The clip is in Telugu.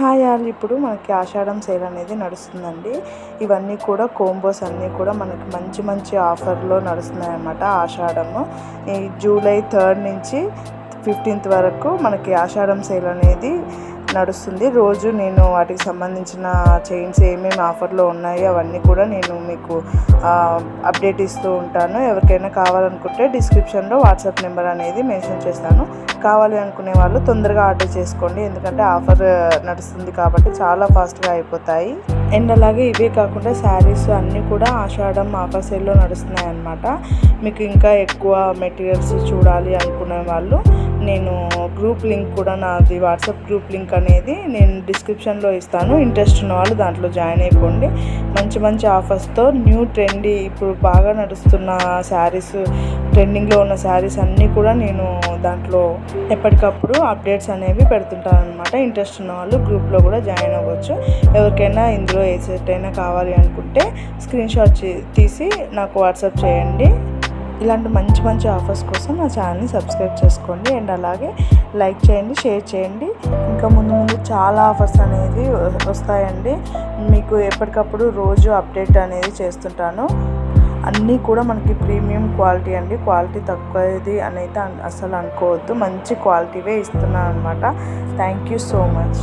హాయ్ ఆల్ ఇప్పుడు మనకి ఆషాఢం సేల్ అనేది నడుస్తుందండి. ఇవన్నీ కూడా కోంబోస్ అన్నీ కూడా మనకి మంచి మంచి ఆఫర్లో నడుస్తున్నాయి అన్నమాట ఆషాఢము. ఈ జూలై థర్డ్ నుంచి ఫిఫ్టీన్త్ వరకు మనకి ఆషాఢం సేల్ అనేది నడుస్తుంది. రోజు నేను వాటికి సంబంధించిన చైన్స్ ఏమేమి ఆఫర్లో ఉన్నాయో అవన్నీ కూడా నేను మీకు అప్డేట్ ఇస్తూ ఉంటాను. ఎవరికైనా కావాలనుకుంటే డిస్క్రిప్షన్లో వాట్సాప్ నెంబర్ అనేది మెన్షన్ చేస్తాను. కావాలి అనుకునే వాళ్ళు తొందరగా ఆర్డర్ చేసుకోండి. ఎందుకంటే ఆఫర్ నడుస్తుంది కాబట్టి చాలా ఫాస్ట్గా అయిపోతాయి. అండ్ అలాగే ఇవే కాకుండా శారీస్ అన్నీ కూడా ఆషాఢం ఆఫర్ సేల్లో నడుస్తున్నాయి అన్నమాట మీకు ఇంకా ఎక్కువ మెటీరియల్స్ చూడాలి అనుకునే వాళ్ళు నేను గ్రూప్ లింక్ కూడా నాది వాట్సాప్ గ్రూప్ లింక్ అనేది నేను డిస్క్రిప్షన్లో ఇస్తాను. ఇంట్రెస్ట్ ఉన్న వాళ్ళు దాంట్లో జాయిన్ అయిపోండి. మంచి మంచి ఆఫర్స్తో న్యూ ట్రెండీ ఇప్పుడు బాగా నడుస్తున్న శారీస్ ట్రెండింగ్లో ఉన్న శారీస్ అన్నీ కూడా నేను దాంట్లో ఎప్పటికప్పుడు అప్డేట్స్ అనేవి పెడుతుంటాను అనమాట ఇంట్రెస్ట్ ఉన్న వాళ్ళు గ్రూప్లో కూడా జాయిన్ అవ్వచ్చు. ఎవరికైనా ఇందులో ఏ సెట్ అయినా కావాలి అనుకుంటే స్క్రీన్ షాట్ తీసి నాకు వాట్సాప్ చేయండి. ఇలాంటి మంచి మంచి ఆఫర్స్ కోసం నా ఛానల్ని సబ్స్క్రైబ్ చేసుకోండి అండ్ అలాగే లైక్ చేయండి షేర్ చేయండి. ఇంకా ముందు ముందు చాలా ఆఫర్స్ అనేది వస్తాయండి. మీకు ఎప్పటికప్పుడు రోజు అప్డేట్ అనేది చేస్తుంటాను. అన్నీ కూడా మనకి ప్రీమియం క్వాలిటీ అండి. క్వాలిటీ తక్కువది అనేది అసలు అనుకోవద్దు. మంచి క్వాలిటీవే ఇస్తున్నాను అనమాట థ్యాంక్ యూ సో మచ్.